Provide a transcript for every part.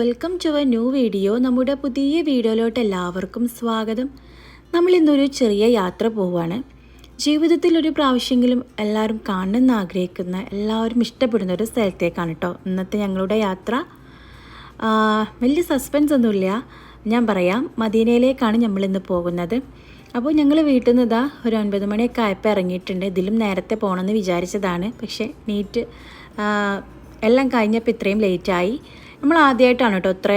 Welcome to a new video നമ്മുടെ പുതിയ വീഡിയോയിലോട്ട് എല്ലാവർക്കും സ്വാഗതം. നമ്മൾ ഇന്നൊരു ചെറിയ യാത്ര പോവുകയാണ്. ജീവിതത്തിൽ ഒരു പ്രാവശ്യമെങ്കിലും എല്ലാവരും കാണണമെന്ന് ആഗ്രഹിക്കുന്ന എല്ലാവരും ഇഷ്ടപ്പെടുന്ന ഒരു സ്ഥലത്തേക്കാണ് കേട്ടോ ഇന്നത്തെ ഞങ്ങളുടെ യാത്ര. വലിയ സസ്പെൻസ് ഒന്നുമില്ല. ഞാൻ പറയാം മദീനയിലേക്കാണ് നമ്മൾ ഇന്ന് പോകുന്നത്. അപ്പോൾ ഞങ്ങൾ വീട്ടിൽ നിന്ന് ഇതാ ഒരു ഒൻപത് മണിയൊക്കെ ആയപ്പോൾ ഇറങ്ങിയിട്ടുണ്ട്. ഇതിലും നേരത്തെ പോകണമെന്ന് വിചാരിച്ചതാണ്. പക്ഷേ നീറ്റ് എല്ലാം കഴിഞ്ഞപ്പോൾ ഇത്രയും ലേറ്റായി നമ്മൾ ആദ്യമായിട്ടാണ് കേട്ടോ അത്ര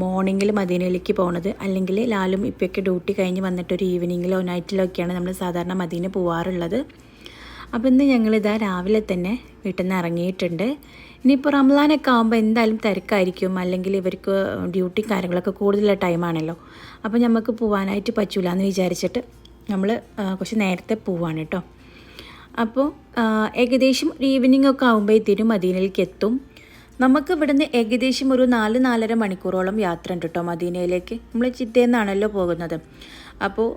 മോർണിംഗിൽ മദീനയിലേക്ക് പോണത്. അല്ലെങ്കിൽ ലാലും ഇപ്പൊക്കെ ഡ്യൂട്ടി കഴിഞ്ഞ് വന്നിട്ട് ഒരു ഈവനിങ്ങിലോ നൈറ്റിലോ ഒക്കെയാണ് നമ്മൾ സാധാരണ മദീന പോവാറുള്ളത്. അപ്പോൾ ഇന്ന് ഞങ്ങളിതാ രാവിലെ തന്നെ വീട്ടിൽ നിന്ന് ഇറങ്ങിയിട്ടുണ്ട്. ഇനിയിപ്പോൾ റംലാനൊക്കെ ആകുമ്പോൾ എന്തായാലും തിരക്കായിരിക്കും. അല്ലെങ്കിൽ ഇവർക്ക് ഡ്യൂട്ടി കാര്യങ്ങളൊക്കെ കൂടുതലുള്ള ടൈമാണല്ലോ അപ്പോൾ നമുക്ക് പോകാനായിട്ട് പറ്റൂല എന്ന് വിചാരിച്ചിട്ട് നമ്മൾ കുറച്ച് നേരത്തെ പോവാണ് കേട്ടോ. അപ്പോൾ ഏകദേശം ഒരു ഈവനിങ് ഒക്കെ ആകുമ്പോഴത്തേനും മദീനയിലേക്ക് എത്തും. നമുക്ക് ഇവിടുന്ന് ഏകദേശം ഒരു നാല് നാലര മണിക്കൂറോളം യാത്ര ഉണ്ട് കേട്ടോ മദീനയിലേക്ക്. നമ്മൾ ചിത്തയിൽ പോകുന്നത്. അപ്പോൾ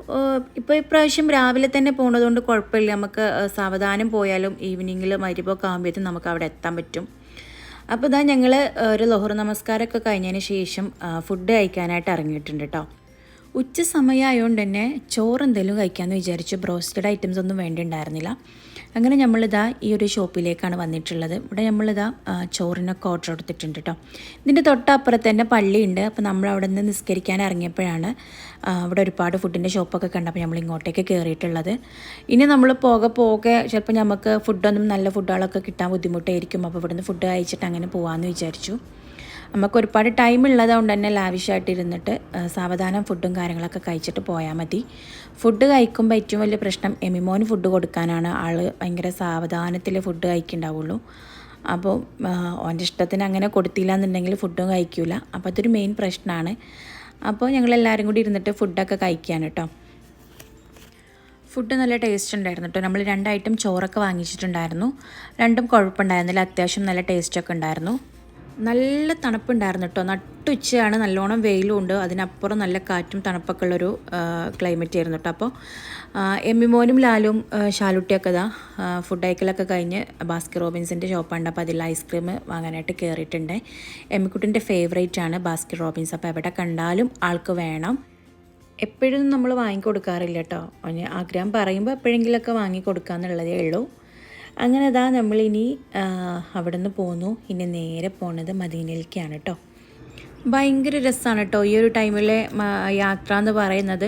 ഇപ്പോൾ ഇപ്രാവശ്യം രാവിലെ തന്നെ പോകുന്നതുകൊണ്ട് കുഴപ്പമില്ല. നമുക്ക് സാവധാനം പോയാലും ഈവനിങ്ങിൽ മരുപ്പൊക്കെ ആകുമ്പോഴത്തേക്കും നമുക്ക് അവിടെ എത്താൻ പറ്റും. അപ്പോൾ ഇതാ ഞങ്ങൾ ഒരു ലഹുർ നമസ്കാരമൊക്കെ കഴിഞ്ഞതിന് ശേഷം ഫുഡ് കഴിക്കാനായിട്ട് ഇറങ്ങിയിട്ടുണ്ട് കേട്ടോ ഉച്ച സമയമായതുകൊണ്ട് തന്നെ ചോറ് എന്തെങ്കിലും കഴിക്കാമെന്ന് വിചാരിച്ചു ബ്രോസ്റ്റഡ് ഐറ്റംസ് ഒന്നും വേണ്ടിയിട്ടുണ്ടായിരുന്നില്ല അങ്ങനെ നമ്മളിതാ ഈ ഒരു ഷോപ്പിലേക്കാണ് വന്നിട്ടുള്ളത്. ഇവിടെ നമ്മളിതാ ചോറിനൊക്കെ ഓർഡർ കൊടുത്തിട്ടുണ്ട് കേട്ടോ ഇതിന്റെ തൊട്ടപ്പുറത്ത് തന്നെ പള്ളിയുണ്ട്. അപ്പോൾ നമ്മൾ അവിടെ നിന്ന് നിസ്കരിക്കാൻ ഇറങ്ങിയപ്പോഴാണ് അവിടെ ഒരുപാട് ഫുഡിന്റെ ഷോപ്പൊക്കെ കണ്ടപ്പോൾ നമ്മൾ ഇങ്ങോട്ടേക്ക് കയറിയിട്ടുള്ളത് ഇനി നമ്മൾ പോകെ പോകെ ചിലപ്പോൾ നമുക്ക് ഫുഡൊന്നും നല്ല ഫുഡുകളൊക്കെ കിട്ടാൻ ബുദ്ധിമുട്ടായിരിക്കും. അപ്പോൾ ഇവിടുന്ന് ഫുഡ് കഴിച്ചിട്ട് അങ്ങനെ പോകാമെന്ന് വിചാരിച്ചു. നമുക്ക് ഒരുപാട് ടൈം ഉള്ളതുകൊണ്ട് തന്നെ ലാവിഷായിട്ട് ഇരുന്നിട്ട് സാവധാനം ഫുഡും കാര്യങ്ങളൊക്കെ കഴിച്ചിട്ട് പോയാൽ മതി. ഫുഡ് കഴിക്കുമ്പോൾ ഏറ്റവും വലിയ പ്രശ്നം എമിമോന് ഫുഡ് കൊടുക്കാനാണ്. ആൾ ഭയങ്കര സാവധാനത്തിൽ ഫുഡ് കഴിക്കുന്നുണ്ടാവുള്ളൂ. അപ്പോൾ ഓന്റെ ഇഷ്ടത്തിന് അങ്ങനെ കൊടുത്തില്ല എന്നുണ്ടെങ്കിൽ ഫുഡും കഴിക്കൂല. അപ്പോൾ അതൊരു മെയിൻ പ്രശ്നമാണ് അപ്പോൾ ഞങ്ങളെല്ലാവരും കൂടി ഇരുന്നിട്ട് ഫുഡൊക്കെ കഴിക്കുകയാണ് കേട്ടോ ഫുഡ് നല്ല ടേസ്റ്റ് ഉണ്ടായിരുന്നു കേട്ടോ നമ്മൾ രണ്ട് ഐറ്റം ചോറൊക്കെ വാങ്ങിച്ചിട്ടുണ്ടായിരുന്നു. രണ്ടും കുഴപ്പമുണ്ടായിരുന്നില്ല അത്യാവശ്യം നല്ല ടേസ്റ്റൊക്കെ ഉണ്ടായിരുന്നു. നല്ല തണുപ്പുണ്ടായിരുന്നു കേട്ടോ. നട്ടുച്ചയാണ് നല്ലോണം വെയിലും ഉണ്ട്. അതിനപ്പുറം നല്ല കാറ്റും തണുപ്പൊക്കെ ഉള്ളൊരു ക്ലൈമറ്റ് ആയിരുന്നു കേട്ടോ. അപ്പോൾ എമ്മിമോനും ലാലും ഷാലുട്ടിയൊക്കെ ഇതാ ഫുഡ് അയക്കലൊക്കെ കഴിഞ്ഞ് ബാസ്കി റോബിൻസിന്റെ ഷോപ്പുണ്ട് അപ്പോൾ അതിൽ ഐസ്ക്രീം വാങ്ങാനായിട്ട് കയറിയിട്ടുണ്ട് എമ്മിക്കുട്ടിന്റെ ഫേവറേറ്റ് ആണ് ബാസ്കി റോബിൻസ്. അപ്പോൾ എവിടെ കണ്ടാലും ആൾക്ക് വേണം. എപ്പോഴും നമ്മൾ വാങ്ങിക്കൊടുക്കാറില്ല കേട്ടോ. ആഗ്രഹം പറയുമ്പോൾ എപ്പോഴെങ്കിലുമൊക്കെ വാങ്ങി കൊടുക്കാന്നുള്ളതേ ഉള്ളൂ. അങ്ങനെ അതാ നമ്മളിനി അവിടെ നിന്ന് പോന്നു. ഇനി നേരെ പോണത് മദീനയിലേക്കാണ് കേട്ടോ ഭയങ്കര രസമാണ് കേട്ടോ ഈ ഒരു ടൈമിലെ യാത്ര എന്ന് പറയുന്നത്.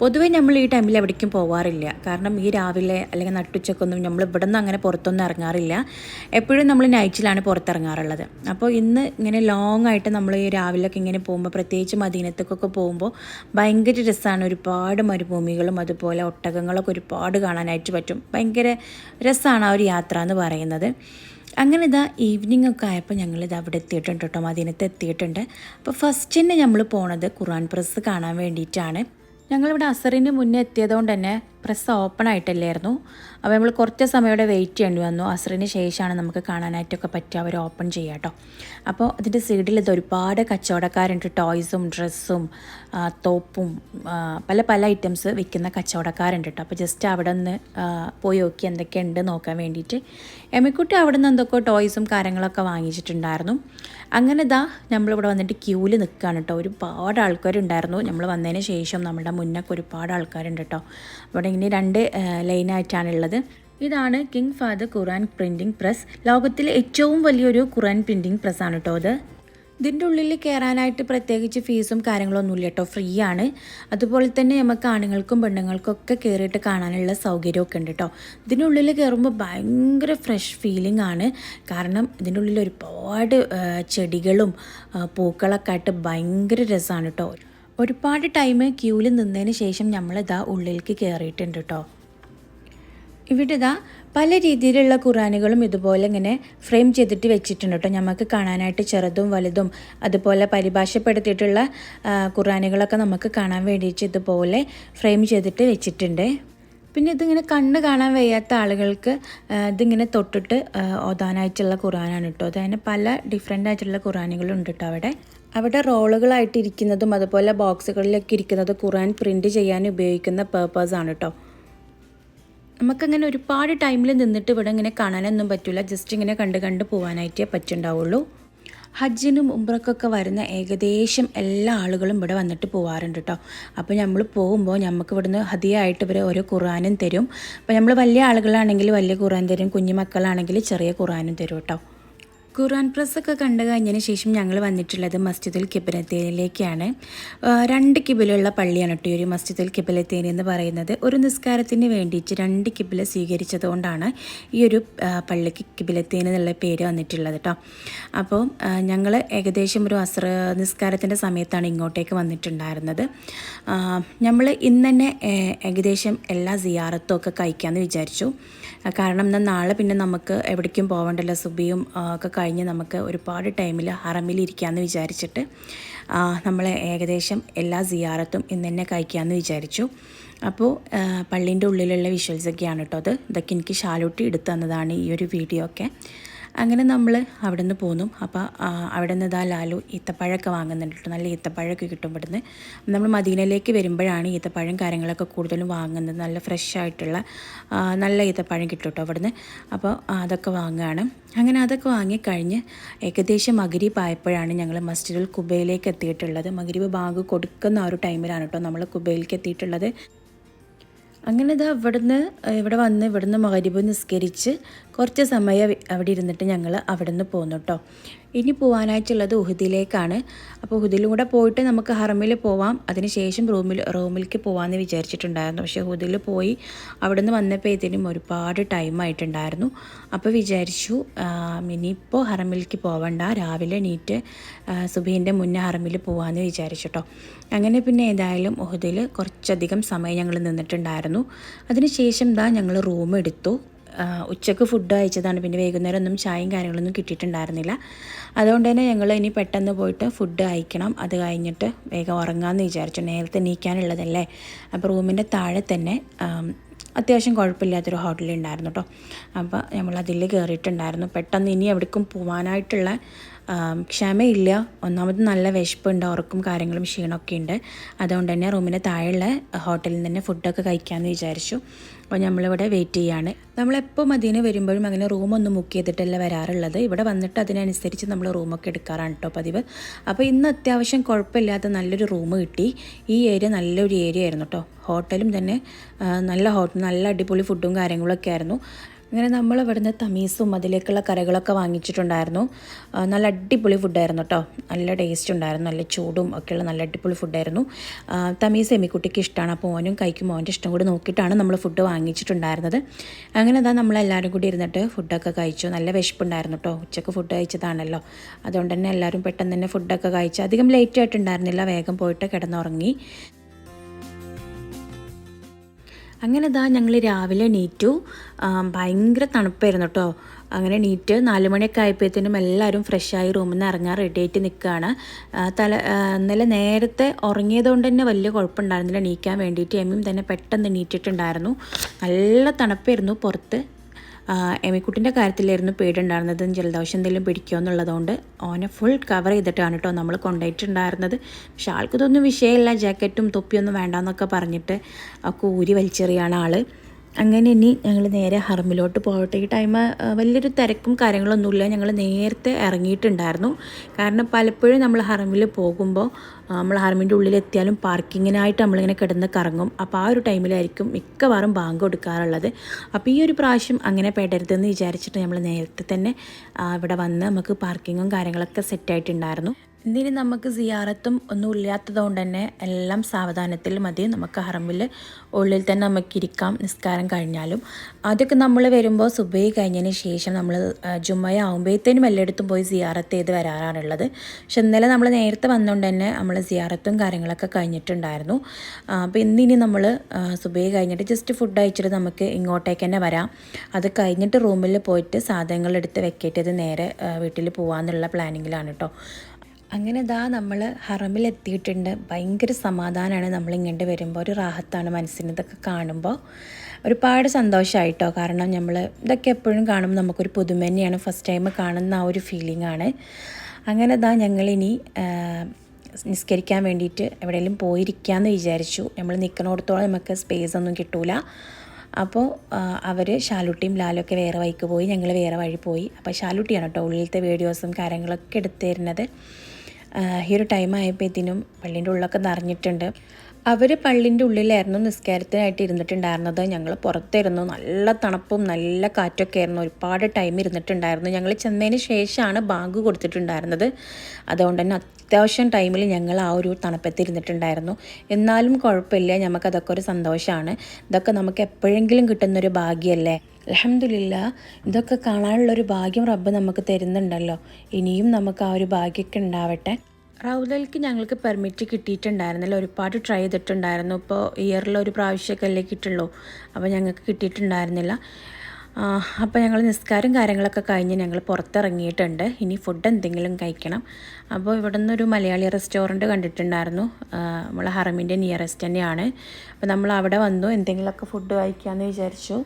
പൊതുവേ നമ്മൾ ഈ ടൈമിൽ എവിടേക്കും പോവാറില്ല. കാരണം ഈ രാവിലെ അല്ലെങ്കിൽ നട്ടുച്ചക്കൊന്നും നമ്മൾ ഇവിടെ നിന്ന് അങ്ങനെ പുറത്തൊന്നും ഇറങ്ങാറില്ല. എപ്പോഴും നമ്മൾ നൈറ്റിലാണ് പുറത്തിറങ്ങാറുള്ളത്. അപ്പോൾ ഇന്ന് ഇങ്ങനെ ലോങ് ആയിട്ട് നമ്മൾ ഈ രാവിലെയൊക്കെ ഇങ്ങനെ പോകുമ്പോൾ പ്രത്യേകിച്ച് മദീനത്തേക്കൊക്കെ പോകുമ്പോൾ ഭയങ്കര രസമാണ് ഒരുപാട് മരുഭൂമികളും അതുപോലെ ഒട്ടകങ്ങളൊക്കെ ഒരുപാട് കാണാനായിട്ട് പറ്റും. ഭയങ്കര രസമാണ് ആ ഒരു യാത്ര എന്ന് പറയുന്നത്. അങ്ങനെ ഇതാ ഈവനിങ് ഒക്കെ ആയപ്പോൾ ഞങ്ങളിത് അവിടെ എത്തിയിട്ടുണ്ട് കേട്ടോ മദീനത്ത് എത്തിയിട്ടുണ്ട്. അപ്പോൾ ഫസ്റ്റ് തന്നെ നമ്മൾ പോണത് ഖുർആൻ പ്രസ് കാണാൻ വേണ്ടിയിട്ടാണ്. ഞങ്ങളിവിടെ അസറിന് മുന്നേ എത്തിയതുകൊണ്ട് തന്നെ പ്രസ് ഓപ്പൺ ആയിട്ടല്ലായിരുന്നു. അപ്പോൾ നമ്മൾ കുറച്ച് സമയം ഇവിടെ വെയിറ്റ് ചെയ്യേണ്ടി വന്നു. അസറിന് ശേഷമാണ് നമുക്ക് കാണാനായിട്ടൊക്കെ പറ്റുക. അവർ ഓപ്പൺ ചെയ്യുക കേട്ടോ അപ്പോൾ അതിന്റെ സൈഡിൽ ഇത് ഒരുപാട് കച്ചവടക്കാരുണ്ട്. ടോയ്സും ഡ്രസ്സും തോപ്പും പല പല ഐറ്റംസ് വിൽക്കുന്ന കച്ചവടക്കാരുണ്ട് കേട്ടോ അപ്പോൾ ജസ്റ്റ് അവിടെ നിന്ന് പോയി നോക്കി എന്തൊക്കെയുണ്ട് നോക്കാൻ വേണ്ടിയിട്ട്. എമിക്കുട്ടി അവിടെ നിന്ന് എന്തൊക്കെ ടോയ്സും കാര്യങ്ങളൊക്കെ വാങ്ങിച്ചിട്ടുണ്ടായിരുന്നു. അങ്ങനെ ഇതാ നമ്മളിവിടെ വന്നിട്ട് ക്യൂവിൽ നിൽക്കുകയാണ് കേട്ടോ ഒരുപാട് ആൾക്കാരുണ്ടായിരുന്നു. നമ്മൾ വന്നതിന് ശേഷം നമ്മുടെ മുന്നൊക്കെ ഒരുപാട് ആൾക്കാരുണ്ട് കേട്ടോ ഇവിടെ ഇങ്ങനെ രണ്ട് ലൈനായിട്ടാണുള്ളത് ഇതാണ് King Fahd Quran printing press ലോകത്തിലെ ഏറ്റവും വലിയൊരു ഖുറാൻ പ്രിന്റിംഗ് പ്രസ്സാണ് കേട്ടോ അത്. ഇതിന്റെ ഉള്ളിൽ കയറാനായിട്ട് പ്രത്യേകിച്ച് ഫീസും കാര്യങ്ങളൊന്നുമില്ല കേട്ടോ ഫ്രീ ആണ്. അതുപോലെ തന്നെ നമുക്ക് ആണുങ്ങൾക്കും പെണ്ണുങ്ങൾക്കും ഒക്കെ കയറിയിട്ട് കാണാനുള്ള സൗകര്യമൊക്കെ ഉണ്ട് കേട്ടോ ഉള്ളിൽ കയറുമ്പോൾ ഭയങ്കര ഫ്രഷ് ഫീലിംഗ് ആണ്. കാരണം ഇതിന്റെ ഉള്ളിൽ ഒരുപാട് ചെടികളും പൂക്കളൊക്കെ ആയിട്ട് ഭയങ്കര രസമാണ് കേട്ടോ ഒരുപാട് ടൈം ക്യൂവിൽ നിന്നതിന് ശേഷം നമ്മൾ നമ്മളിതാ ഉള്ളിലേക്ക് കയറിയിട്ടുണ്ട് കേട്ടോ ഇവിടെ ഇതാ പല രീതിയിലുള്ള ഖുറാനുകളും ഇതുപോലെ ഇങ്ങനെ ഫ്രെയിം ചെയ്തിട്ട് വെച്ചിട്ടുണ്ട് കേട്ടോ നമുക്ക് കാണാനായിട്ട് ചെറുതും വലുതും അതുപോലെ പരിഭാഷപ്പെടുത്തിയിട്ടുള്ള ഖുറാനുകളൊക്കെ നമുക്ക് കാണാൻ വേണ്ടിയിട്ട് ഇതുപോലെ ഫ്രെയിം ചെയ്തിട്ട് വെച്ചിട്ടുണ്ട്. പിന്നെ ഇതിങ്ങനെ കണ്ണ് കാണാൻ വയ്യാത്ത ആളുകൾക്ക് ഇതിങ്ങനെ തൊട്ടിട്ട് ഓതാനായിട്ടുള്ള ഖുറാനാണ് കേട്ടോ അതിന് പല ഡിഫറെന്റ് ആയിട്ടുള്ള ഖുറാനുകളുണ്ട് കേട്ടോ അവിടെ. അവിടെ റോളുകളായിട്ട് ഇരിക്കുന്നതും അതുപോലെ ബോക്സുകളിലൊക്കെ ഇരിക്കുന്നത് ഖുറാൻ പ്രിന്റ് ചെയ്യാൻ ഉപയോഗിക്കുന്ന പേർപ്പസ് ആണ് കേട്ടോ നമുക്കങ്ങനെ ഒരുപാട് ടൈമിൽ നിന്നിട്ട് ഇവിടെ ഇങ്ങനെ കാണാനൊന്നും പറ്റില്ല ജസ്റ്റ് ഇങ്ങനെ കണ്ട് കണ്ട് പോകാനായിട്ടേ പറ്റുണ്ടാവുള്ളൂ. ഹജ്ജിനും ഉംറക്കൊക്കെ വരുന്ന ഏകദേശം എല്ലാ ആളുകളും ഇവിടെ വന്നിട്ട് പോകാറുണ്ട് കേട്ടോ അപ്പോൾ നമ്മൾ പോകുമ്പോൾ നമുക്ക് ഇവിടുന്ന് ഹതിയായിട്ട് ഇവർ ഓരോ ഖുറാനും തരും. അപ്പോൾ നമ്മൾ വലിയ ആളുകളാണെങ്കിൽ വലിയ ഖുറാൻ തരും. കുഞ്ഞു മക്കളാണെങ്കിൽ ചെറിയ ഖുറാനും തരും കേട്ടോ ഖുർആൻ പ്രസ് ഒക്കെ കണ്ടു കഴിഞ്ഞതിന് ശേഷം ഞങ്ങൾ വന്നിട്ടുള്ളത് മസ്ജിദുൽ കിബിലത്തേനിലേക്കാണ്. രണ്ട് കിബിലുള്ള പള്ളിയാണ് കേട്ടോ ഒരു മസ്ജിദുൽ കിബിലത്തേനി എന്ന് പറയുന്നത്. ഒരു നിസ്കാരത്തിന് വേണ്ടിയിട്ട് രണ്ട് കിബില സ്വീകരിച്ചതുകൊണ്ടാണ് ഈ ഒരു പള്ളിക്ക് കിബിലത്തേനി എന്നുള്ള പേര് വന്നിട്ടുള്ളത് കേട്ടോ. അപ്പോൾ ഞങ്ങൾ ഏകദേശം ഒരു അസ്ര നിസ്കാരത്തിന്റെ സമയത്താണ് ഇങ്ങോട്ടേക്ക് വന്നിട്ടുണ്ടായിരുന്നത്. നമ്മൾ ഇന്ന് തന്നെ ഏകദേശം എല്ലാ സിയാറത്തും ഒക്കെ കഴിക്കാമെന്ന് വിചാരിച്ചു. കാരണം എന്നാൽ നാളെ പിന്നെ നമുക്ക് എവിടേക്കും പോകണ്ടല്ലോ സുബിയും ഒക്കെ കഴിഞ്ഞ് നമുക്ക് ഒരുപാട് ടൈമിൽ ഹറമിൽ ഹറമിലിരിക്കാമെന്ന് വിചാരിച്ചിട്ട് നമ്മൾ ഏകദേശം എല്ലാ സിയാറത്തും ഇന്ന് തന്നെ കഴിക്കാമെന്ന് വിചാരിച്ചു. അപ്പോൾ പള്ളീന്റെ ഉള്ളിലുള്ള വിഷ്വൽസൊക്കെയാണ് കേട്ടോ അത്. ഇതൊക്കെ എനിക്ക് ഷാലൂട്ടി എടുത്തു തന്നതാണ് ഈ ഒരു വീഡിയോ ഒക്കെ. അങ്ങനെ നമ്മൾ അവിടെ നിന്ന് പോന്നു. അപ്പോൾ അവിടെ നിന്ന് ഇതാ ലാലു ഈത്തപ്പഴമൊക്കെ വാങ്ങുന്നുണ്ട്. നല്ല ഈത്തപ്പഴമൊക്കെ കിട്ടും ഇവിടുന്ന്. നമ്മൾ മദീനയിലേക്ക് വരുമ്പോഴാണ് ഈത്തപ്പഴം കാര്യങ്ങളൊക്കെ കൂടുതലും വാങ്ങുന്നത്. നല്ല ഫ്രഷ് ആയിട്ടുള്ള നല്ല ഈത്തപ്പഴം കിട്ടും കേട്ടോ അവിടുന്ന്. അപ്പോൾ അതൊക്കെ വാങ്ങുകയാണ്. അങ്ങനെ അതൊക്കെ വാങ്ങിക്കഴിഞ്ഞ് ഏകദേശം മകരീബ് ആയപ്പോഴാണ് ഞങ്ങൾ മസ്ജിദുൽ കുബയിലേക്ക് എത്തിയിട്ടുള്ളത്. മകരീബ് ബാഗ് കൊടുക്കുന്ന ആ ഒരു ടൈമിലാണ് കേട്ടോ നമ്മൾ കുബയിലേക്ക് എത്തിയിട്ടുള്ളത്. അങ്ങനെ ഇതാ ഇവിടുന്ന് ഇവിടെ വന്ന് ഇവിടുന്ന് മകരിബ് നിസ്കരിച്ച് കുറച്ച് സമയം അവിടെ ഇരുന്നിട്ട് ഞങ്ങൾ അവിടെ നിന്ന് പോന്നു കേട്ടോ ഇനി പോകാനായിട്ടുള്ളത് ഉഹുദിലേക്കാണ്. അപ്പോൾ ഉഹുദിലും കൂടെ പോയിട്ട് നമുക്ക് ഹറമിൽ പോവാം. അതിനുശേഷം റൂമിൽ റൂമിലേക്ക് പോകാമെന്ന് വിചാരിച്ചിട്ടുണ്ടായിരുന്നു. പക്ഷേ ഉഹുദിൽ പോയി അവിടെ നിന്ന് വന്നപ്പോഴത്തേനും ഒരുപാട് ടൈം ആയിട്ടുണ്ടായിരുന്നു. അപ്പോൾ വിചാരിച്ചു ഇനിയിപ്പോൾ ഹറമിലേക്ക് പോവണ്ട. രാവിലെ നീറ്റ് സുബീന്റെ മുന്നേ ഹറമിൽ പോകാമെന്ന് വിചാരിച്ചിട്ടോ അങ്ങനെ പിന്നെ ഏതായാലും ഉഹുദിൽ കുറച്ചധികം സമയം ഞങ്ങൾ നിന്നിട്ടുണ്ടായിരുന്നു. അതിനുശേഷം ദാ ഞങ്ങൾ റൂം എടുത്തു. ഉച്ചയ്ക്ക് ഫുഡ് അയച്ചതാണ്. പിന്നെ വൈകുന്നേരം ഒന്നും ചായയും കാര്യങ്ങളൊന്നും കിട്ടിയിട്ടുണ്ടായിരുന്നില്ല. അതുകൊണ്ട് തന്നെ ഞങ്ങൾ ഇനി പെട്ടെന്ന് പോയിട്ട് ഫുഡ് അയക്കണം. അത് കഴിഞ്ഞിട്ട് വേഗം ഉറങ്ങാമെന്ന് വിചാരിച്ചു. നേരത്തെ നീക്കാനുള്ളതല്ലേ അപ്പോൾ റൂമിന്റെ താഴെ തന്നെ അത്യാവശ്യം കുഴപ്പമില്ലാത്തൊരു ഹോട്ടലുണ്ടായിരുന്നു കേട്ടോ. അപ്പോൾ നമ്മൾ അതിൽ കയറിയിട്ടുണ്ടായിരുന്നു. പെട്ടെന്ന് ഇനി എവിടേക്കും പോകാനായിട്ടുള്ള ക്ഷമയില്ല. ഒന്നാമത് നല്ല വിശപ്പുണ്ട് ഉറക്കും കാര്യങ്ങളും ക്ഷീണമൊക്കെ ഉണ്ട്. അതുകൊണ്ട് തന്നെ റൂമിന്റെ താഴെയുള്ള ഹോട്ടലിൽ നിന്ന് തന്നെ ഫുഡൊക്കെ കഴിക്കാമെന്ന് വിചാരിച്ചു. അപ്പോൾ നമ്മളിവിടെ വെയിറ്റ് ചെയ്യാണ്. നമ്മളെപ്പോൾ മദീന വരുമ്പോഴും അങ്ങനെ റൂമൊന്നും ബുക്ക് ചെയ്തിട്ടല്ല വരാറുള്ളത്. ഇവിടെ വന്നിട്ട് അതിനനുസരിച്ച് നമ്മൾ റൂമൊക്കെ എടുക്കാറാണ് കേട്ടോ പതിവ്. അപ്പോൾ ഇന്ന് അത്യാവശ്യം കുഴപ്പമില്ലാത്ത നല്ലൊരു റൂം കിട്ടി. ഈ ഏരിയ നല്ലൊരു ഏരിയ ആയിരുന്നു കേട്ടോ. ഹോട്ടലും തന്നെ നല്ല ഹോട്ടൽ നല്ല അടിപൊളി ഫുഡും കാര്യങ്ങളൊക്കെ ആയിരുന്നു. അങ്ങനെ നമ്മൾ ഇവിടുന്ന് തമീസും അതിലേക്കുള്ള കറികളൊക്കെ വാങ്ങിച്ചിട്ടുണ്ടായിരുന്നു. നല്ല അടിപൊളി ഫുഡായിരുന്നു കേട്ടോ നല്ല ടേസ്റ്റ് ഉണ്ടായിരുന്നു. നല്ല ചൂടും ഒക്കെയുള്ള നല്ല അടിപൊളി ഫുഡായിരുന്നു തമീസ് എമിക്കുട്ടിക്ക് ഇഷ്ടമാണ് അപ്പോൾ ഓനും കഴിക്കും ഓന്റെ ഇഷ്ടം കൂടി നോക്കിയിട്ടാണ് നമ്മൾ ഫുഡ് വാങ്ങിച്ചിട്ടുണ്ടായിരുന്നത്. അങ്ങനെ അതാ നമ്മളെല്ലാവരും കൂടി ഇരുന്നിട്ട് ഫുഡൊക്കെ കഴിച്ചു. നല്ല വിശപ്പുണ്ടായിരുന്നു കേട്ടോ ഉച്ചയ്ക്ക് ഫുഡ് കഴിച്ചതാണല്ലോ. അതുകൊണ്ട് തന്നെ എല്ലാവരും പെട്ടെന്ന് തന്നെ ഫുഡൊക്കെ കഴിച്ചു അധികം ലേറ്റ് ആയിട്ടുണ്ടായിരുന്നില്ല. വേഗം പോയിട്ട് കിടന്നുറങ്ങി. അങ്ങനെ ഇതാ ഞങ്ങൾ രാവിലെ എണീറ്റു. ഭയങ്കര തണുപ്പായിരുന്നു കേട്ടോ അങ്ങനെ എണീറ്റ് നാല് മണിയൊക്കെ ആയപ്പോഴത്തേനും എല്ലാവരും ഫ്രഷായി റൂമിൽ നിന്ന് ഇറങ്ങാൻ റെഡി ആയിട്ട് നിൽക്കുകയാണ് തല ഇന്നലെ നേരത്തെ ഉറങ്ങിയതുകൊണ്ട് തന്നെ വലിയ കുഴപ്പമുണ്ടായിരുന്നില്ല എണീക്കാൻ വേണ്ടിയിട്ട് എമ്മിയും തന്നെ പെട്ടെന്ന് എണീറ്റിട്ടുണ്ടായിരുന്നു. നല്ല തണുപ്പായിരുന്നു പുറത്ത്. എമിക്കുട്ടിന്റെ കാര്യത്തിലായിരുന്നു പേടിയുണ്ടായിരുന്നത്. ജലദോഷം എന്തെങ്കിലും പിടിക്കുമോ എന്നുള്ളതുകൊണ്ട് ഓനെ ഫുൾ കവർ ചെയ്തിട്ടാണ് കേട്ടോ നമ്മൾ കൊണ്ടുപോയിട്ടുണ്ടായിരുന്നത്. പക്ഷെ ആൾക്കിതൊന്നും വിഷയമില്ല. ജാക്കറ്റും തൊപ്പിയൊന്നും വേണ്ടെന്നൊക്കെ പറഞ്ഞിട്ട് ഒക്കെ ഊരി വലിച്ചെറിയാണ് ആൾ. അങ്ങനെ ഇനി ഞങ്ങൾ നേരെ ഹർമിലോട്ട് പോകട്ടെ. ഈ ടൈം വലിയൊരു തിരക്കും കാര്യങ്ങളൊന്നുമില്ല. ഞങ്ങൾ നേരത്തെ ഇറങ്ങിയിട്ടുണ്ടായിരുന്നു. കാരണം പലപ്പോഴും നമ്മൾ ഹർമിൽ പോകുമ്പോൾ നമ്മൾ ഹർമിന്റെ ഉള്ളിലെത്തിയാലും പാർക്കിങ്ങിനായിട്ട് നമ്മളിങ്ങനെ കിടന്ന് കറങ്ങും. അപ്പോൾ ആ ഒരു ടൈമിലായിരിക്കും മിക്കവാറും ബാങ്ക് കൊടുക്കാറുള്ളത്. അപ്പോൾ ഈ ഒരു പ്രാവശ്യം അങ്ങനെ പെടരുതെന്ന് വിചാരിച്ചിട്ട് നമ്മൾ നേരത്തെ തന്നെ ഇവിടെ വന്ന് നമുക്ക് പാർക്കിങ്ങും കാര്യങ്ങളൊക്കെ സെറ്റായിട്ടുണ്ടായിരുന്നു ഇന്നിനി നമുക്ക് സിയാറത്തും ഒന്നും ഇല്ലാത്തതുകൊണ്ട് തന്നെ എല്ലാം സാവധാനത്തിൽ മതി. നമുക്ക് ഹറമിൽ ഉള്ളിൽ തന്നെ നമുക്ക് ഇരിക്കാം നിസ്കാരം കഴിഞ്ഞാലും. ആദ്യമൊക്കെ നമ്മൾ വരുമ്പോൾ സുബൈ കഴിഞ്ഞതിന് ശേഷം നമ്മൾ ജുമ്മയ ആകുമ്പോഴത്തേനും എല്ലായിടത്തും പോയി സിയാറത്ത് ചെയ്ത് വരാറാണുള്ളത്. പക്ഷെ ഇന്നലെ നമ്മൾ നേരത്തെ വന്നുകൊണ്ട് തന്നെ നമ്മൾ സിയാറത്തും കാര്യങ്ങളൊക്കെ കഴിഞ്ഞിട്ടുണ്ടായിരുന്നു. അപ്പോൾ ഇന്നിനി നമ്മൾ സുബൈ കഴിഞ്ഞിട്ട് ജസ്റ്റ് ഫുഡ് അയച്ചിട്ട് നമുക്ക് ഇങ്ങോട്ടേക്ക് തന്നെ വരാം. അത് കഴിഞ്ഞിട്ട് റൂമിൽ പോയിട്ട് സാധനങ്ങൾ വെക്കേറ്റത് നേരെ വീട്ടിൽ പോകാമെന്നുള്ള പ്ലാനിങ്ങിലാണ് കേട്ടോ അങ്ങനെ ദാ നമ്മൾ ഹറമിലെത്തിയിട്ടുണ്ട്. ഭയങ്കര സമാധാനമാണ് നമ്മൾ ഇങ്ങോട്ട് വരുമ്പോൾ ഒരു റാഹത്താണ് മനസ്സിന് ഇതൊക്കെ കാണുമ്പോൾ ഒരുപാട് സന്തോഷമായിട്ടോ കാരണം നമ്മൾ ഇതൊക്കെ എപ്പോഴും കാണുമ്പോൾ നമുക്കൊരു പുതുമ തന്നെയാണ് ഫസ്റ്റ് ടൈം കാണുന്ന ആ ഒരു ഫീലിംഗ് ആണ് അങ്ങനെ ദാ ഞങ്ങളിനി നിസ്കരിക്കാൻ വേണ്ടിയിട്ട് എവിടെയെങ്കിലും പോയിരിക്കാമെന്ന് വിചാരിച്ചു. നമ്മൾ നിൽക്കുന്നിടത്തോളം നമുക്ക് സ്പേസ് ഒന്നും കിട്ടൂല. അപ്പോൾ അവർ ഷാലുട്ടിയും ഒക്കെ വേറെ വഴിക്ക് പോയി ഞങ്ങൾ വേറെ വഴി പോയി. അപ്പോൾ ഷാലുട്ടിയാണ് കേട്ടോ ഉള്ളിലത്തെ വീഡിയോസും കാര്യങ്ങളൊക്കെ എടുത്തു തരുന്നത്. ഈ ഒരു ടൈം ആയപ്പോഴത്തേനും പള്ളീന്റെ ഉള്ളൊക്കെ നിറഞ്ഞിട്ടുണ്ട്. അവർ പള്ളിന്റെ ഉള്ളിലായിരുന്നു നിസ്കാരത്തിനായിട്ട് ഇരുന്നിട്ടുണ്ടായിരുന്നത്. ഞങ്ങൾ പുറത്തായിരുന്നു നല്ല തണുപ്പും നല്ല കാറ്റൊക്കെ ആയിരുന്നു. ഒരുപാട് ടൈം ഇരുന്നിട്ടുണ്ടായിരുന്നു. ഞങ്ങൾ ചെന്നതിന് ശേഷമാണ് ബാങ്ക് കൊടുത്തിട്ടുണ്ടായിരുന്നത്. അതുകൊണ്ട് തന്നെ അത്യാവശ്യം ടൈമിൽ ഞങ്ങൾ ആ ഒരു തണുപ്പത്ത് ഇരുന്നിട്ടുണ്ടായിരുന്നു. എന്നാലും കുഴപ്പമില്ല. നമുക്കതൊക്കെ ഒരു സന്തോഷമാണ് ഇതൊക്കെ നമുക്ക് എപ്പോഴെങ്കിലും കിട്ടുന്നൊരു ഭാഗ്യമല്ലേ അലഹമില്ല ഇതൊക്കെ കാണാനുള്ളൊരു ഭാഗ്യം റബ്ബ് നമുക്ക് തരുന്നുണ്ടല്ലോ. ഇനിയും നമുക്ക് ആ ഒരു ഭാഗ്യമൊക്കെ ഉണ്ടാവട്ടെ. റൗലയിലേക്ക് ഞങ്ങൾക്ക് പെർമിറ്റ് കിട്ടിയിട്ടുണ്ടായിരുന്നില്ല. ഒരുപാട് ട്രൈ ചെയ്തിട്ടുണ്ടായിരുന്നു. ഇപ്പോൾ ഇയറിൽ ഒരു പ്രാവശ്യമൊക്കെ അല്ലേ കിട്ടുള്ളൂ. അപ്പോൾ ഞങ്ങൾക്ക് കിട്ടിയിട്ടുണ്ടായിരുന്നില്ല. അപ്പോൾ ഞങ്ങൾ നിസ്കാരം കാര്യങ്ങളൊക്കെ കഴിഞ്ഞ് ഞങ്ങൾ പുറത്തിറങ്ങിയിട്ടുണ്ട്. ഇനി ഫുഡ് എന്തെങ്കിലും കഴിക്കണം. അപ്പോൾ ഇവിടെ നിന്നൊരു മലയാളി റെസ്റ്റോറന്റ് കണ്ടിട്ടുണ്ടായിരുന്നു. നമ്മൾ ഹറമിന്റെ നിയറസ്റ്റ് തന്നെയാണ്. അപ്പോൾ നമ്മൾ അവിടെ വന്നു എന്തെങ്കിലുമൊക്കെ ഫുഡ് കഴിക്കാമെന്ന് വിചാരിച്ചു.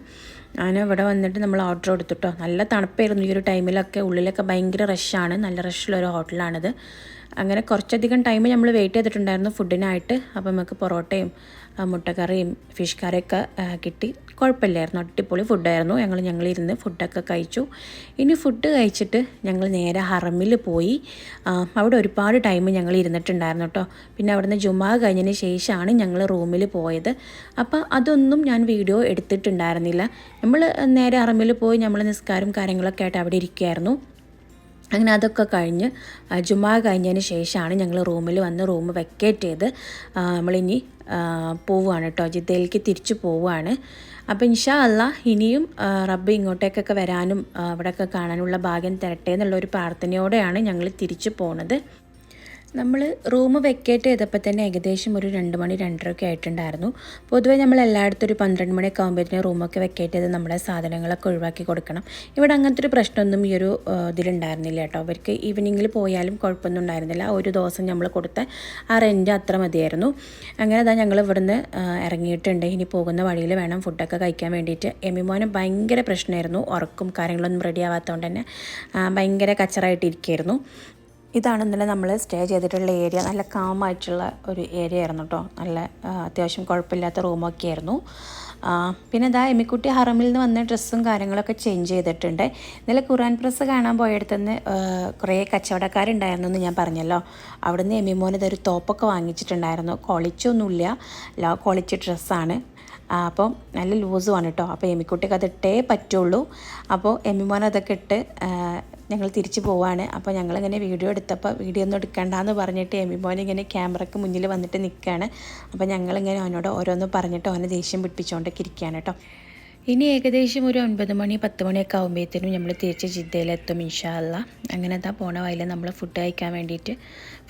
അങ്ങനെ ഇവിടെ വന്നിട്ട് നമ്മൾ ഓർഡർ കൊടുത്തിട്ടോ നല്ല തണുപ്പായിരുന്നു. ഈ ഒരു ടൈമിലൊക്കെ ഉള്ളിലൊക്കെ ഭയങ്കര റഷാണ് നല്ല റഷുള്ള റഷുള്ളൊരു ഹോട്ടലാണിത് അങ്ങനെ കുറച്ചധികം ടൈം നമ്മൾ വെയിറ്റ് ചെയ്തിട്ടുണ്ടായിരുന്നു ഫുഡിനായിട്ട് അപ്പോൾ നമുക്ക് പൊറോട്ടയും മുട്ടക്കറിയും ഫിഷ് കറിയൊക്കെ കിട്ടി. കുഴപ്പമില്ലായിരുന്നു. അടിപൊളി ഫുഡായിരുന്നു ഞങ്ങൾ ഞങ്ങളിരുന്ന് ഫുഡൊക്കെ കഴിച്ചു. ഇനി ഫുഡ് കഴിച്ചിട്ട് ഞങ്ങൾ നേരെ ഹറമിൽ പോയി. അവിടെ ഒരുപാട് ടൈം ഞങ്ങൾ ഇരുന്നിട്ടുണ്ടായിരുന്നു കേട്ടോ പിന്നെ അവിടുന്ന് ജുമാ കഴിഞ്ഞതിന് ശേഷമാണ് ഞങ്ങൾ റൂമിൽ പോയത്. അപ്പോൾ അതൊന്നും ഞാൻ വീഡിയോ എടുത്തിട്ടുണ്ടായിരുന്നില്ല. നമ്മൾ നേരെ ഹറമിൽ പോയി നമ്മൾ നിസ്കാരം കാര്യങ്ങളൊക്കെ ആയിട്ട് അവിടെ ഇരിക്കുകയായിരുന്നു അങ്ങനെ അതൊക്കെ കഴിഞ്ഞ് ജുമാ കഴിഞ്ഞതിന് ശേഷമാണ് ഞങ്ങൾ റൂമിൽ വന്ന് റൂം വെക്കേറ്റ് ചെയ്ത് നമ്മളിനി പോവുകയാണ് കേട്ടോ ജിദ്ദയിലേക്ക് തിരിച്ചു പോവുകയാണ്. അപ്പോൾ ഇൻഷാ അല്ല ഇനിയും റബ്ബ് ഇങ്ങോട്ടേക്കൊക്കെ വരാനും അവിടെയൊക്കെ കാണാനുള്ള ഭാഗ്യം തരട്ടെ എന്നുള്ള ഒരു പ്രാർത്ഥനയോടെയാണ് ഞങ്ങൾ തിരിച്ചു പോണത്. നമ്മൾ റൂം വെക്കേറ്റ് ചെയ്തപ്പോൾ തന്നെ ഏകദേശം ഒരു രണ്ട് മണി രണ്ടരയൊക്കെ ആയിട്ടുണ്ടായിരുന്നു. പൊതുവെ നമ്മൾ എല്ലായിടത്തും ഒരു പന്ത്രണ്ട് മണിയൊക്കെ ആകുമ്പോഴത്തേനും റൂമൊക്കെ വെക്കേറ്റ് ചെയ്ത് നമ്മുടെ സാധനങ്ങളൊക്കെ ഒഴിവാക്കി കൊടുക്കണം. ഇവിടെ അങ്ങനത്തെ ഒരു പ്രശ്നമൊന്നും ഈ ഒരു ഇതിലുണ്ടായിരുന്നില്ല കേട്ടോ. അവർക്ക് ഈവനിങ്ങിൽ പോയാലും കുഴപ്പമൊന്നും ഉണ്ടായിരുന്നില്ല. ഒരു ദിവസം നമ്മൾ കൊടുത്ത ആ റെന്റ് അത്ര മതിയായിരുന്നു. അങ്ങനെ അതാ ഞങ്ങൾ ഇവിടുന്ന് ഇറങ്ങിയിട്ടുണ്ട്. ഇനി പോകുന്ന വഴിയിൽ വേണം ഫുഡൊക്കെ കഴിക്കാൻ വേണ്ടിയിട്ട്. എമിമോന് ഭയങ്കര പ്രശ്നമായിരുന്നു. ഉറക്കും കാര്യങ്ങളൊന്നും റെഡി ആവാത്തതുകൊണ്ട് തന്നെ ഭയങ്കര കച്ചറായിട്ടിരിക്കുകയായിരുന്നു ഇതാണ് നമ്മൾ സ്റ്റേ ചെയ്തിട്ടുള്ള ഏരിയ നല്ല കാമായിട്ടുള്ള ഒരു ഏരിയ ആയിരുന്നു കേട്ടോ നല്ല അത്യാവശ്യം കുഴപ്പമില്ലാത്ത റൂമൊക്കെ ആയിരുന്നു. പിന്നെ ഇതാ എമിക്കുട്ടി ഹറമിൽ നിന്ന് വന്ന ഡ്രസ്സും കാര്യങ്ങളൊക്കെ ചേഞ്ച് ചെയ്തിട്ടുണ്ട്. ഇന്നലെ ഖുറാൻ പ്രസ് കാണാൻ പോയടുത്തുനിന്ന് കുറേ കച്ചവടക്കാരുണ്ടായിരുന്നു എന്ന് ഞാൻ പറഞ്ഞല്ലോ. അവിടുന്ന് എമ്മിമോന് ഇതൊരു തോപ്പൊക്കെ വാങ്ങിച്ചിട്ടുണ്ടായിരുന്നു. കൊളിച്ചൊന്നുമില്ല. ക്വാളിറ്റി ഡ്രസ്സാണ് അപ്പം നല്ല ലൂസുമാണ് കേട്ടോ അപ്പോൾ എമിക്കുട്ടിക്ക് അത് ഇട്ടേ പറ്റുള്ളൂ. അപ്പോൾ എമിമോൻ അതൊക്കെ ഇട്ട് ഞങ്ങൾ തിരിച്ചു പോവാണ്. അപ്പോൾ ഞങ്ങളിങ്ങനെ വീഡിയോ എടുത്തപ്പോൾ വീഡിയോ ഒന്നും എടുക്കണ്ടെന്ന് പറഞ്ഞിട്ട് എമി മോൻ ഇങ്ങനെ ക്യാമറയ്ക്ക് മുന്നിൽ വന്നിട്ട് നിൽക്കുകയാണ് അപ്പോൾ ഞങ്ങളിങ്ങനെ അവനോട് ഓരോന്ന് പറഞ്ഞിട്ട് അവനെ ദേഷ്യം പിടിപ്പിച്ചുകൊണ്ടൊക്കെ ഇരിക്കുകയാണ് കേട്ടോ ഇനി ഏകദേശം ഒരു ഒൻപത് മണി പത്ത് മണിയൊക്കെ ആകുമ്പോഴത്തേനും നമ്മൾ തിരിച്ച് ജിദ്ദയിലെത്തും ഇൻഷാല്ല അങ്ങനെ എന്താ പോണ വഴിയിൽ നമ്മൾ ഫുഡ് കഴിക്കാൻ വേണ്ടിയിട്ട്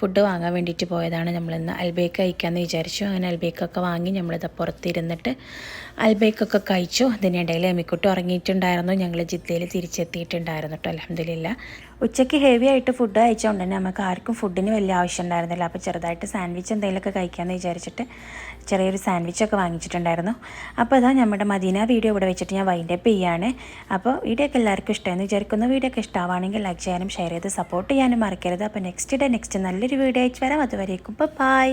ഫുഡ് വാങ്ങാൻ വേണ്ടിയിട്ട് പോയതാണ് നമ്മളിന്ന്. അൽബേക്ക് കഴിക്കാമെന്ന് വിചാരിച്ചു. അങ്ങനെ അൽബേക്കൊക്കെ വാങ്ങി നമ്മളിത് പുറത്തിരുന്നിട്ട് അൽബേക്കൊക്കെ കഴിച്ചു. അതിനിടയിൽ എമിക്കുട്ടി ഉറങ്ങിയിട്ടുണ്ടായിരുന്നു. ഞങ്ങൾ ജിദ്ദയിൽ തിരിച്ചെത്തിയിട്ടുണ്ടായിരുന്നു കേട്ടോ. അലഹമില്ല ഉച്ചയ്ക്ക് ഹെവി ആയിട്ട് ഫുഡ് കഴിച്ചുകൊണ്ട് തന്നെ നമുക്ക് ആർക്കും ഫുഡിന് വലിയ ആവശ്യം ഉണ്ടായിരുന്നില്ല. അപ്പോൾ ചെറുതായിട്ട് സാൻഡ്വിച്ച് എന്തെങ്കിലുമൊക്കെ കഴിക്കാമെന്ന് വിചാരിച്ചിട്ട് ചെറിയൊരു സാൻഡ്വിച്ചൊക്കെ വാങ്ങിച്ചിട്ടുണ്ടായിരുന്നു. അപ്പോൾ അതാ നമ്മുടെ മദീന വീഡിയോ ഇവിടെ വെച്ചിട്ട് ഞാൻ വൈൻഡപ്പ് ചെയ്യാണ്. അപ്പോൾ വീഡിയോ ഒക്കെ എല്ലാവർക്കും ഇഷ്ടമായെന്ന് വിചാരിക്കുന്നു. വീഡിയോ ഒക്കെ ഇഷ്ടമാണെങ്കിൽ ലൈക്ക് ചെയ്യാനും ഷെയർ ചെയ്ത് സപ്പോർട്ട് ചെയ്യാനും മറക്കരുത്. അപ്പോൾ നെക്സ്റ്റ് ഡേ നെക്സ്റ്റ് നല്ലൊരു വീഡിയോ അയച്ചു വരാം. അതുവരേക്കും ബൈ